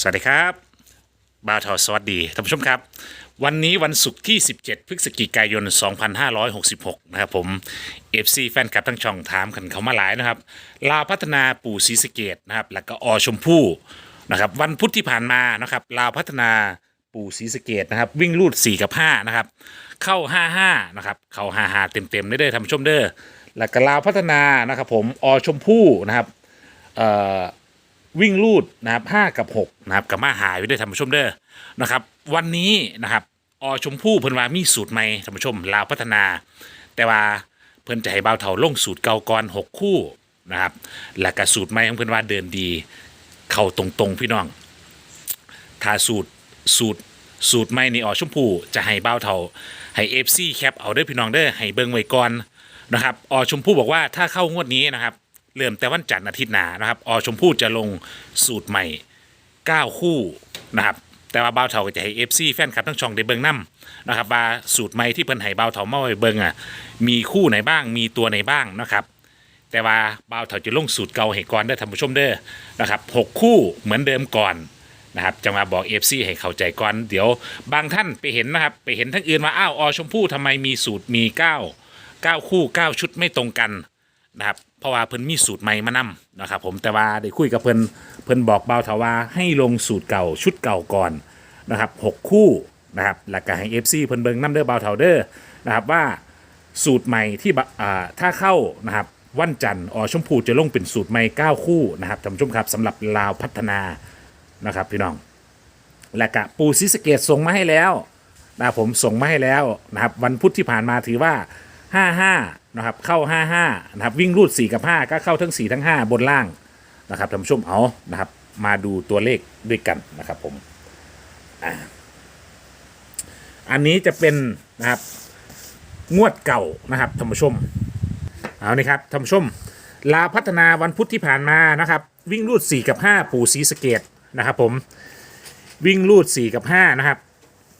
สวัสดีครับบาวทอสวัสดีท่านผู้ชมครับ วันนี้วันศุกร์ที่ 17 พฤศจิกายน 2566 นะครับผม FC แฟนคลับทั้งช่องถามกันเขามาหลายนะครับ ลาวพัฒนาปู่ศรีสะเกดนะครับ แล้วก็อชมพู่นะครับ วันพุธที่ผ่านมานะครับ ลาวพัฒนาปู่ศรีสะเกดนะครับ วิ่งลูด 4 กับ 5 นะครับ เข้า 55 นะครับ เข้า 55 เต็มๆได้เลยท่านผู้ชมเด้อ แล้วก็ลาวพัฒนานะครับผม อชมพู่นะครับ เอ่อ วิ่งลูดนะครับห้ากับหกนะครับกับมาหายไปด้วยท่านผู้ชมเด้อนะครับ วันนี้นะครับอชมพู่เพิ่นว่ามีสูตรใหม่ท่านผู้ชมลาวพัฒนา แต่ว่าเพิ่นจะให้เบาวเถาลงสูตรเก่าก่อนหกคู่นะครับและก็สูตรใหม่ของเพิ่นว่าเดินดี เข้าตรงๆพี่น้องถ้าสูตรสูตรสูตรใหม่นี่อชมพู่จะให้เบาวเถาให้เอฟซีแคปเอาเด้อพี่น้องเด้อให้เบิ่งไว้ก่อนนะครับอชมพู่บอกว่าถ้าเข้างวดนี้นะครับ เริ่มแต่วันจันทร์อาทิตย์หน้านะครับอชมพู่จะลงสูตรใหม่ 9 คู่นะครับแต่ว่าบ่าวเถาก็จะให้ FC แฟนคลับทั้งช่องได้เบิ่งนํนะครับว่าสูตรใหม่ที่เพิ่นให้บ่าวเถามาไว้เบิ่งอะมีคู่ไหนบ้างมีตัวไหนบ้างนะครับ แต่ว่าบ่าวเถาจะลงสูตรเก่าให้ก่อนเด้อท่านผู้ชมเด้อนะครับหกคู่เหมือนเดิมก่อนนะครับจะมาบอก FC ให้เข้าใจก่อน เดี๋ยวบางท่านไปเห็นนะครับ ไปเห็นทั้งอื่นว่าอ้าวอชมพู่ทำไมมีสูตรมี 9 9 คู่ 9 ชุดไม่ตรงกันนะครับ เพราะว่าเพิ่นมีสูตรใหม่มานำนะครับผมแต่ว่าได้คุยกับเพิ่นเพิ่นบอกเบาทาว่าให้ลงสูตรเก่าชุดเก่าก่อนนะครับหกคู่นะครับแล้วก็ให้ FC เพิ่นเบิงน้ำเด้อเบาเทาเด้อนะครับว่าสูตรใหม่ที่อ่าถ้าเข้านะครับวันจันทร์อชมพูจะลงเป็นสูตรใหม่9คู่นะครับท่านผู้ชมครับสำหรับลาวพัฒนานะครับพี่น้องและกะปูซิสเกตส่งมาให้แล้วนะครับผมส่งมาให้แล้วนะครับวันพุธที่ผ่านมาถือว่า 55นะครับเข้า55นะครับวิ่งรูด4กับ5ก็เข้าทั้ง4ทั้ง5บนล่างนะครับท่านผู้ชมเอานะครับมาดูตัวเลขด้วยกันนะครับผมอันนี้จะเป็นนะครับงวดเก่านะครับท่านผู้ชมเอานี่ครับท่านผู้ชม ลาพัฒนาวันพุธที่ผ่านมานะครับ วิ่งรูด 4 กับ 5 ปู่ศรีสเกดนะครับผมวิ่งรูด 4 กับ 5 นะครับ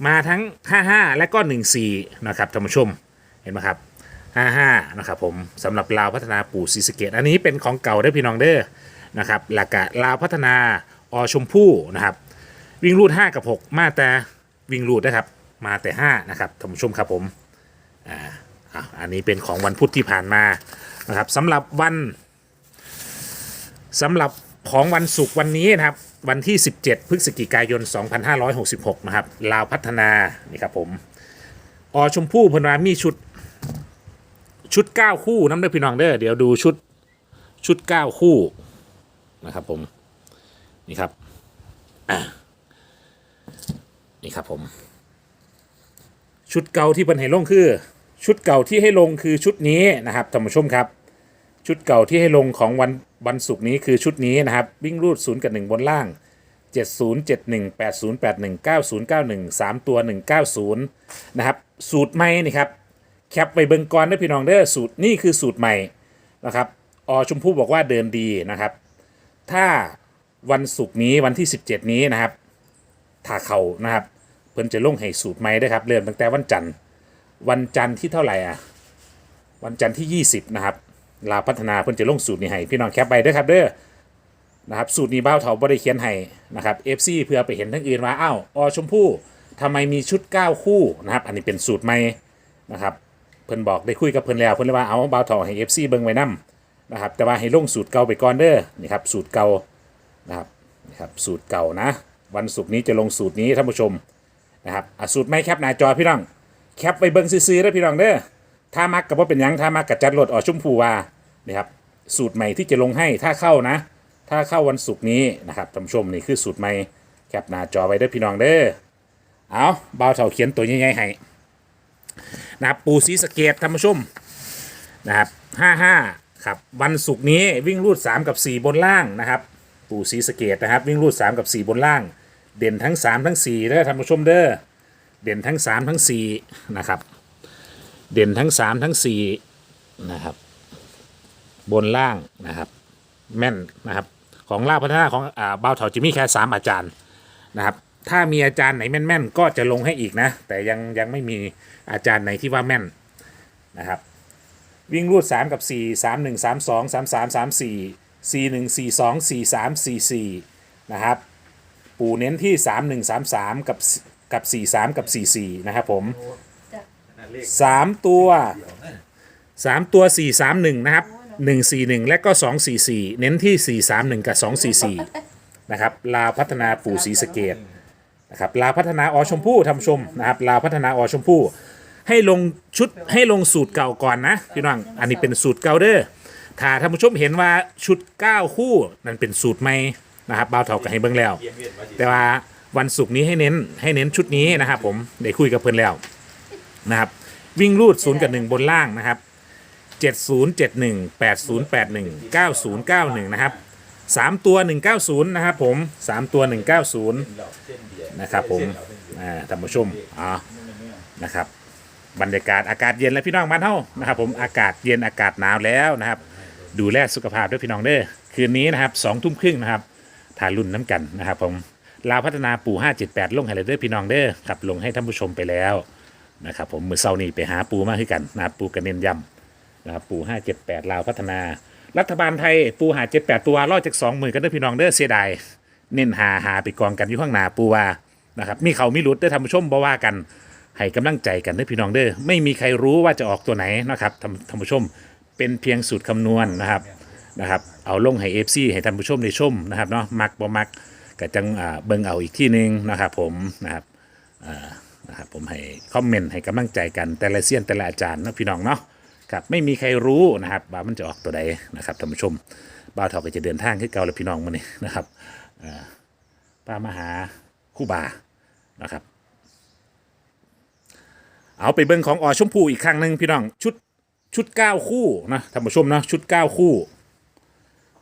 มาทั้ง 55 และก็ 14 นะครับท่านผู้ชมเห็นไหมครับ 55นะครับผมสำหรับลาวพัฒนาปู่ศรีสเกดอันนี้เป็นของเก่าได้พี่น้องเด้อนะครับหลักกะลาวพัฒนาอชมพู่นะครับ วิ่งรูด 5 กับ 6 มาแต่วิ่งรูดนะครับ มาแต่ 5 นะครับท่านผู้ชมครับผมอ่าอันนี้เป็นของวันพุธที่ผ่านมานะครับสำหรับวันสำหรับของวันศุกร์วันนี้นะครับ วันที่ 17 พฤศจิกายน 2566 นะครับ ลาวพัฒนา นี่ครับผม อชมพู่พนรามีชุด ชุด 9 คู่น้ำเด้อพี่น้องเด้อเดี๋ยวดูชุดชุด 9 คู่นะครับผมนี่ครับนี่ครับผม ชุดเก่าที่เพิ่นให้ลงคือ ชุดเก่าที่ให้ลงคือชุดนี้นะครับท่านผู้ชมครับ ชุดเก่าที่ให้ลงของวันวันศุกร์นี้คือชุดนี้นะครับ วิ่งรูด0กับ1บนล่าง70 71 80 81 90 91 3ตัว190นะครับ สูตรใหม่นี่ครับ แคปไปเบิงกรได้อพี่น้องเด้อสูตรนี่คือสูตรใหม่นะครับอชมพู่บอกว่าเดินดีนะครับ ถ้าวันศุกร์นี้วันที่ 17 นี้นะครับถ้าเขานะครับ เพิ่นจะลงให้สูตรใหม่ได้ครับเริ่มตั้งแต่วันจันทร์ วันจันทร์ที่เท่าไหร่อะวันจันทร์ที่ 20 นะครับลาพัฒนาเพิ่นจะลงสูตรนี้ให้พี่น้องแคปไปเด้อครับเด้อนะครับสูตรนี้เบ้าเถาบ่ได้เขียนให้นะครับ FC เพื่อไปเห็นทั้งอื่นว่าอ้าวอชมพู่ทำไมมีชุด 9 คู่นะครับ อันนี้เป็นสูตรใหม่นะครับ เพิ่นบอกได้คุยกับเพิ่นแล้วเพิ่นเลยว่าเอาบาวเถาให้ FC เบิ่งไว้นํนะครับ แต่ว่าให้ลงสูตรเก่าไปก่อนเด้อนี่ครับสูตรเก่านะครับนี่ครับสูตรเก่านะ วันศุกร์นี้จะลงสูตรนี้ท่านผู้ชมนะครับอะสูตรไม่แคปหน้าจอพี่น้องแคปไปเบิ่งซื้อๆเด้อพี่น้องเด้อถ้ามักกับว่าเป็นหยังถ้ามักกับจัดรถออชุ่มพูว่านี่ครับสูตรใหม่ที่จะลงให้ถ้าเข้านะ ถ้าเข้าวันศุกร์นี้นะครับท่านผู้ชมนี่คือสูตรใหม่แคปหน้าจอไว้เด้อพี่น้องเด้อเอาเบาเถาเขียนตัวใหญ่ๆให้ นะครับปูสีสเกตท่านผู้ชมนะครับห้าห้าครับ วันศุกร์นี้วิ่งรูด 3 กับ 4 บนล่างนะครับ ปูสีสเกตนะครับ วิ่งรูด 3 กับ 4 บนล่าง เด่นทั้ง 3 ทั้ง4เด้อท่านผู้ชมเด้อเด่นทั้ง 3 ทั้ง4นะครับ เด่นทั้ง 3 ทั้ง4นะครับ บนล่างนะครับแม่นนะครับ ของล่าพัฒนาของอ่าบ่าวเถาจะมีแค่3อาจารย์นะครับ ถ้ามีอาจารย์ไหนแม่นๆก็จะลงให้อีกนะ แต่ยังยังไม่มีอาจารย์ไหนที่ว่าแม่นนะครับวิ่งรูด 3 กับ 4 3 1 3 2 3 3 3 4 4 1 4 2 4 3 4 4นะครับ ปูเน้นที่ 3 1 3 3 กับกับ 4 3 กับ 4 4 นะครับผม 3 ตัว 3 ตัว 4 3 1 นะครับ 1 4 1 และก็ 2 4 4 เน้นที่ 4 3 1 กับ 2 4 4 นะครับ ลาวพัฒนาปู่ศรีสะเกด นะครับลาวพัฒนาอชมพู่ทำชมนะครับลาวพัฒนาอชมพู่ให้ลงชุดให้ลงสูตรเก่าก่อนนะพี่น้องอันนี้เป็นสูตรเก่าเด้อถ้าท่านผู้ชมเห็นว่าชุด 9 คู่นั่นเป็นสูตรใหม่นะครับบ่าวเถาก็ให้เบิ่งแล้ว แต่ว่าวันศุกร์นี้ให้เน้นให้เน้นชุดนี้นะครับผมได้คุยกับเพื่อนแล้วนะครับวิ่งรูดศูนย์กับหนึ่งบนล่างนะครับเจ็ดศูนย์เจ็ดหนึ่งแปดศูนย์แปดหนึ่งเก้าศูนย์เก้าหนึ่งนะครับ สามตัวหนึ่งเก้าศูนย์นะครับผมสามตัวหนึ่งเก้าศูนย์นะครับผมอ่าท่านผู้ชมอ๋อนะครับ บรรยากาศอากาศเย็นแล้วพี่น้องบ้านเฮานะครับ ผมอากาศเย็นอากาศหนาวแล้วนะครับ ดูแลสุขภาพด้วยพี่น้องเด้อคืนนี้นะครับสองทุ่มครึ่งนะครับทารุ่นน้ำกันนะครับ ผมลาวพัฒนาปู่578ลงให้เลเด้อพี่น้องเด้อครับลงให้ท่านผู้ชมไปแล้วนะครับ ผมมือเซานี่ไปหาปูมาคือกันนะครับปูกระเน้นยำนะครับปู่578ลาวพัฒนา รัฐบาลไทยปูหา78ตัวรอดจากสองหมื่นกันเด้อพี่น้องเด้อเสียดายเน้นหาหาไปกองกันอยู่ข้างหน้าปูว่านะครับมีเขามีหลุดเด้อท่านผู้ชมบ่ว่ากันให้กำลังใจกันเด้อพี่น้องเด้อไม่มีใครรู้ว่าจะออกตัวไหนนะครับท่านท่านผู้ชมเป็นเพียงสูตรคำนวณนะครับนะครับเอาลงให้ FC ให้ท่านผู้ชมได้ชมนะครับเนาะมักบ่มักก็จังเบิ่งเอาอีกที่หนึ่งนะครับผมนะครับนะครับผมให้คอมเมนต์ให้กำลังใจกันแต่ละเซียนแต่ละอาจารย์นะพี่น้องเนาะ ครับไม่มีใครรู้นะครับว่ามันจะออกตัวใดนะครับท่านผู้ชมบ่าวเฒ่าก็จะเดินทางขึ้นเกาแล้วพี่น้องมื้อนี้นะครับป้ามหาคู่บานะครับ เอาไปเบิ่งของออชมพูอีกครั้งหนึ่งพี่น้องชุดชุดเก้าคู่นะท่านผู้ชมนะชุดเก้าคู่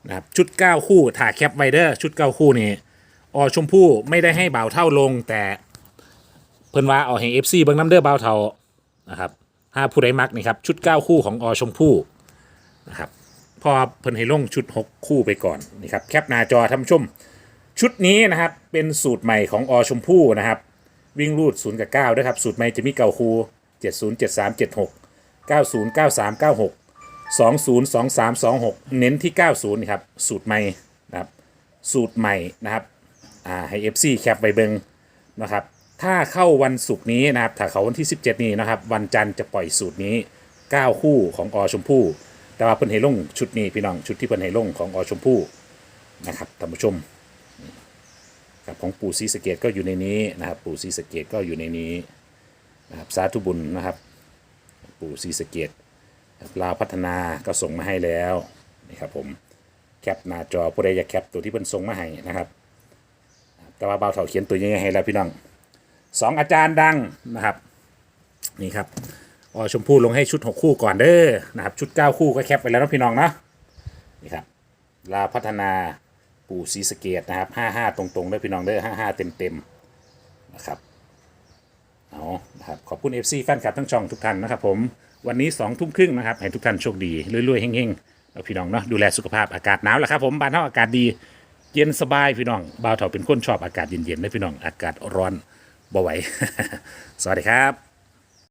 นะครับชุด9คู่ถ่าแคปไวเดอร์ชุด9คู่นี่ออชมพู่ไม่ได้ให้บ่าวเท่าลงแต่เพิ่นว่าเอาให้ FC เบิ่งน้ำเด้อบ่าวเท่านะครับ ห้าผู้ใดมักนี่ครับชุด 9 คู่ของอชมพู่นะครับพอเพิ่นให้ลงชุด 6 คู่ไปก่อนนี่ครับแคปหน้าจอท่านชม ชุดนี้นะครับเป็นสูตรใหม่ของอชมพู่นะครับ วิ่งรูด 0 กับ9ด้วยครับสูตรใหม่จะมีเก่าคู่70 73 76 90 93 96 202326 เน้นที่ 90นี่ครับสูตรใหม่นะครับสูตรใหม่นะครับอ่าให้ FC แคปไว้เบิงนะครับ ถ้าเข้าวันศุกร์นี้นะครับ ถ้าเขาวันที่ 17 นี้นะครับ วันจันทร์จะปล่อยสูตรนี้ 9 คู่ของอชมพู่ แต่ว่าเพิ่นให้ลงชุดนี้พี่น้องชุดที่เพิ่นให้ลงของอชมพู่นะครับท่านผู้ชมครับของปู่ศรีสะเกดก็อยู่ในนี้นะครับ ปู่ศรีสะเกดก็อยู่ในนี้นะครับสาธุบุญนะครับ ปู่ศรีสะเกดลาวพัฒนาก็ส่งมาให้แล้วนี่ครับผมแคปหน้าจอผู้ใดอยากแคปตัวที่เพิ่นส่งมาให้นะครับ แต่ว่าเบาเถาเขียนตัวยังไงให้แล้วพี่น้อง สองอาจารย์ดังนะครับ นี่ครับอชมพู่ลงให้ชุด 6 คู่ก่อนเด้อนะครับ ชุด 9 คู่ก็แคปไปแล้วนะพี่น้องนะนี่ครับลาพัฒนาปู่ศรีสเกดนะครับ 55 ตรงๆเด้อพี่น้องเด้อ55 เต็มๆนะครับเอานะครับขอบคุณ FC แฟนคลับทั้งช่องทุกท่านนะครับผมวันนี้2องทุ่มครึ่งนะครับให้ทุกท่านโชคดีรวยๆเฮงๆแล้วพี่น้องเนาะดูแลสุขภาพอากาศหนาวแหละครับผมบ้านเฮาอากาศดีเย็นสบายพี่น้องบ่าวเถาเป็นคนชอบอากาศเย็นๆนะพี่น้องอากาศร้อน บ่ไหว สวัสดีครับ